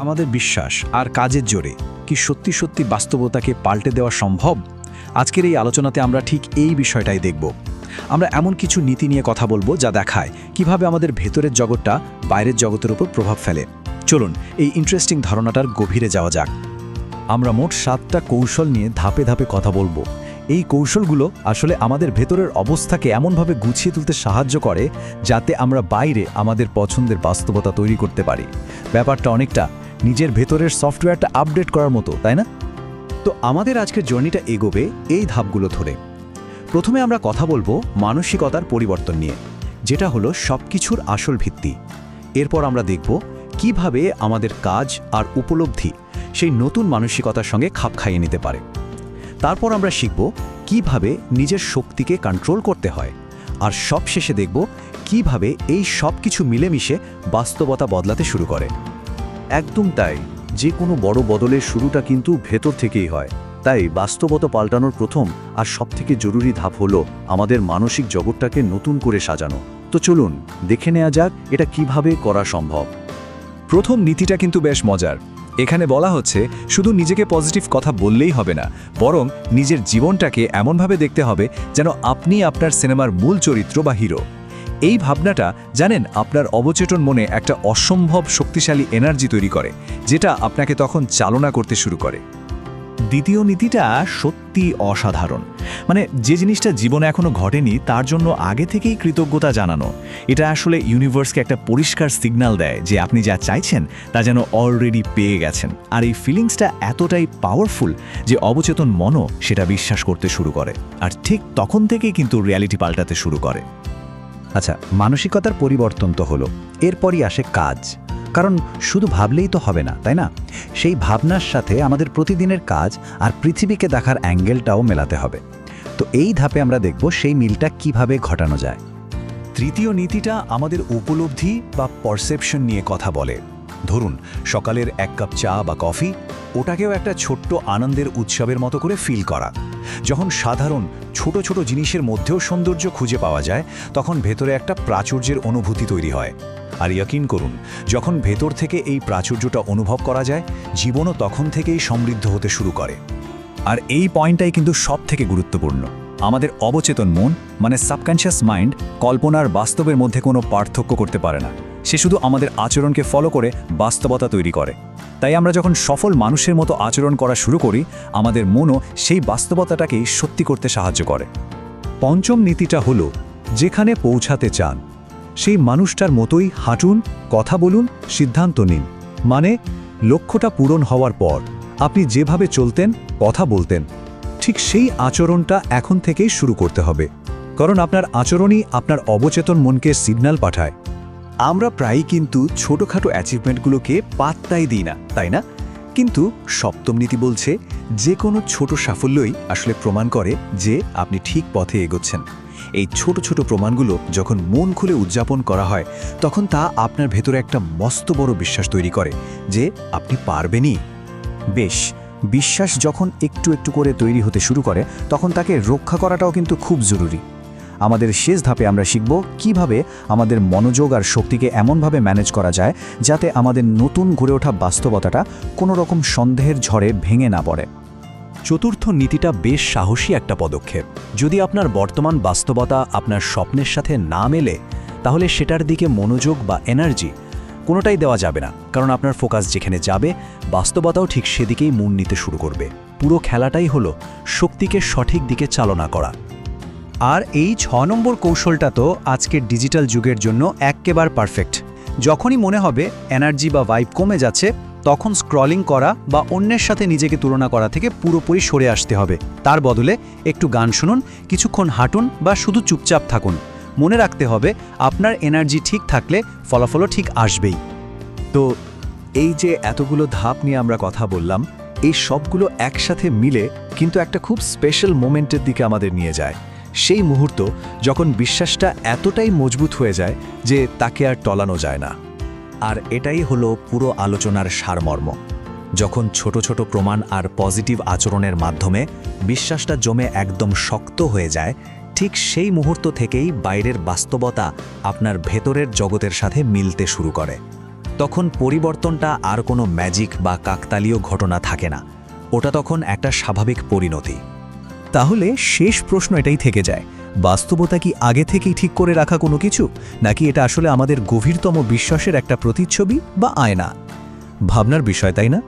আমাদের বিশ্বাস আর কাজের জোরে। কি সত্যি সত্যি বাস্তবতাকে পাল্টে দেওয়া সম্ভব? আজকের এই আলোচনাতে আমরা ঠিক এই বিষয়টাই দেখব। আমরা এমন কিছু নীতি নিয়ে কথা বলব যা দেখায় কীভাবে আমাদের ভেতরের জগৎটা বাইরের জগতের উপর প্রভাব ফেলে। চলুন, এই ইন্টারেস্টিং ধারণাটার গভীরে যাওয়া যাক। আমরা মোট সাতটা কৌশল নিয়ে ধাপে ধাপে কথা বলব। এই কৌশলগুলো আসলে আমাদের ভেতরের অবস্থাকে এমনভাবে গুছিয়ে তুলতে সাহায্য করে যাতে আমরা বাইরে আমাদের পছন্দের বাস্তবতা তৈরি করতে পারি। ব্যাপারটা অনেকটা নিজের ভেতরের সফটওয়্যারটা আপডেট করার মতো, তাই না? তো আমাদের আজকের জার্নিটা এগোবে এই ধাপগুলো ধরে। প্রথমে আমরা কথা বলব মানসিকতার পরিবর্তন নিয়ে, যেটা হলো সবকিছুর আসল ভিত্তি। এরপর আমরা দেখব কীভাবে আমাদের কাজ আর উপলব্ধি সেই নতুন মানসিকতার সঙ্গে খাপ খাইয়ে নিতে পারে। তারপর আমরা শিখব কীভাবে নিজের শক্তিকে কন্ট্রোল করতে হয়, আর সবশেষে দেখব কীভাবে এই সব কিছু মিলেমিশে বাস্তবতা বদলাতে শুরু করে। একদম তাই। যে কোনো বড় বদলের শুরুটা কিন্তু ভেতর থেকেই হয়। তাই বাস্তবতা পাল্টানোর প্রথম আর সবথেকে জরুরি ধাপ হলো আমাদের মানসিক জগৎটাকে নতুন করে সাজানো। তো চলুন, দেখে নেওয়া যাক এটা কীভাবে করা সম্ভব। প্রথম নীতিটা কিন্তু বেশ মজার। এখানে বলা হচ্ছে, শুধু নিজেকে পজিটিভ কথা বললেই হবে না, বরং নিজের জীবনটাকে এমনভাবে দেখতে হবে যেন আপনি আপনার সিনেমার মূল চরিত্র বা হিরো। এই ভাবনাটা, জানেন, আপনার অবচেতন মনে একটা অসম্ভব শক্তিশালী এনার্জি তৈরি করে, যেটা আপনাকে তখন চালনা করতে শুরু করে। দ্বিতীয় নীতিটা সত্যি অসাধারণ। মানে যে জিনিসটা জীবনে এখনও ঘটেনি, তার জন্য আগে থেকেই কৃতজ্ঞতা জানানো। এটা আসলে ইউনিভার্সকে একটা পরিষ্কার সিগন্যাল দেয় যে আপনি যা চাইছেন, তা যেন অলরেডি পেয়ে গেছেন। আর এই ফিলিংসটা এতটাই পাওয়ারফুল যে অবচেতন মনও সেটা বিশ্বাস করতে শুরু করে। আর ঠিক তখন থেকেই কিন্তু রিয়ালিটি পাল্টাতে শুরু করে। আচ্ছা মানসিকতার পরিবর্তন তো হলো। এরপরই আসে কাজ। কারণ শুধু ভাবলেই তো হবে না, তাই না? সেই ভাবনার সাথে আমাদের প্রতিদিনের কাজ আর পৃথিবীকে দেখার অ্যাঙ্গেলটাও মেলাতে হবে। তো এই ধাপে আমরা দেখব সেই মিলটা কীভাবে ঘটানো যায়। তৃতীয় নীতিটা আমাদের উপলব্ধি বা পারসেপশন নিয়ে কথা বলে। ধরুন, সকালের এক কাপ চা বা কফি, ওটাকেও একটা ছোট্ট আনন্দের উৎসবের মতো করে ফিল করা। যখন সাধারণ ছোট ছোট জিনিসের মধ্যেও সৌন্দর্য খুঁজে পাওয়া যায়, তখন ভেতরে একটা প্রাচুর্যের অনুভূতি তৈরি হয়। আর ইয়াকিন করুন, যখন ভেতর থেকে এই প্রাচুর্যটা অনুভব করা যায়, জীবনও তখন থেকেই সমৃদ্ধ হতে শুরু করে। আর এই পয়েন্টটাই কিন্তু সব থেকে গুরুত্বপূর্ণ। আমাদের অবচেতন মন মানে সাবকনশিয়াস মাইন্ড, কল্পনার বাস্তবের মধ্যে কোনো পার্থক্য করতে পারে না। সে শুধু আমাদের আচরণকে ফলো করে বাস্তবতা তৈরি করে। তাই আমরা যখন সফল মানুষের মতো আচরণ করা শুরু করি, আমাদের মনও সেই বাস্তবতাটাকেই সত্যি করতে সাহায্য করে। পঞ্চম নীতিটা হলো, যেখানে পৌঁছাতে চান, সেই মানুষটার মতোই হাঁটুন, কথা বলুন, সিদ্ধান্ত নিন। মানে লক্ষ্যটা পূরণ হওয়ার পর, আপনি যেভাবে চলতেন, কথা বলতেন, ঠিক সেই আচরণটা এখন থেকেই শুরু করতে হবে। কারণ আপনার আচরণই আপনার অবচেতন মনকে সিগন্যাল পাঠায়। আমরা প্রায়ই কিন্তু ছোটোখাটো অ্যাচিভমেন্টগুলোকে পাত্তাই দিই না, তাই না? কিন্তু সপ্তম নীতি বলছে, যে কোনো ছোট সাফল্যই আসলে প্রমাণ করে যে আপনি ঠিক পথে এগোচ্ছেন। এই ছোট ছোট প্রমাণগুলো যখন মন খুলে উদযাপন করা হয়, তখন তা আপনার ভেতরে একটা মস্ত বড় বিশ্বাস তৈরি করে যে আপনি পারবেনই। বেশ, বিশ্বাস যখন একটু একটু করে তৈরি হতে শুরু করে, তখন তাকে রক্ষা করাটাও কিন্তু খুব জরুরি। আমাদের শেষ ধাপে আমরা শিখব কীভাবে আমাদের মনোযোগ আর শক্তিকে এমনভাবে ম্যানেজ করা যায় যাতে আমাদের নতুন গড়ে ওঠা বাস্তবতাটা কোনো রকম সন্দেহের ঝড়ে ভেঙে না পড়ে। চতুর্থ নীতিটা বেশ সাহসী একটা পদক্ষেপ। যদি আপনার বর্তমান বাস্তবতা আপনার স্বপ্নের সাথে না মেলে, তাহলে সেটার দিকে মনোযোগ বা এনার্জি কোনোটাই দেওয়া যাবে না। কারণ আপনার ফোকাস যেখানে যাবে, বাস্তবতাও ঠিক সেদিকেই মন নিতে শুরু করবে। পুরো খেলাটাই হলো শক্তিকে সঠিক দিকে চালনা করা। আর এই ছ নম্বর কৌশলটা তো আজকের ডিজিটাল যুগের জন্য একেবারে পারফেক্ট। যখনই মনে হবে এনার্জি বা ভাইব কমে যাচ্ছে, তখন স্ক্রলিং করা বা অন্যের সাথে নিজেকে তুলনা করা থেকে পুরোপুরি সরে আসতে হবে। তার বদলে একটু গান শুনুন, কিছুক্ষণ হাঁটুন বা শুধু চুপচাপ থাকুন। মনে রাখতে হবে আপনার এনার্জি ঠিক থাকলে ফলাফলও ঠিক আসবেই। তো এই যে এতগুলো ধাপ নিয়ে আমরা কথা বললাম, এই সবগুলো একসাথে মিলে কিন্তু একটা খুব স্পেশাল মোমেন্টের দিকে আমাদের নিয়ে যায়। সেই মুহূর্ত যখন বিশ্বাসটা এতটাই মজবুত হয়ে যায় যে তাকে আর টলানো যায় না। আর এটাই হলো পুরো আলোচনার সারমর্ম। যখন ছোট ছোট প্রমাণ আর পজিটিভ আচরণের মাধ্যমে বিশ্বাসটা জমে একদম শক্ত হয়ে যায়, ঠিক সেই মুহূর্ত থেকেই বাইরের বাস্তবতা আপনার ভেতরের জগতের সাথে মিলতে শুরু করে। তখন পরিবর্তনটা আর কোনো ম্যাজিক বা কাকতালীয় ঘটনা থাকে না। ওটা তখন একটা স্বাভাবিক পরিণতি। তাহলে শেষ প্রশ্ন এটাই থেকে যায়। বাস্তবতা কি আগে থেকেই ঠিক করে রাখা কোনো কিছু? নাকি এটা আসলে আমাদের গভীরতম বিশ্বাসের একটা প্রতিচ্ছবি বা আয়না? ভাবনার বিষয়, তাই না?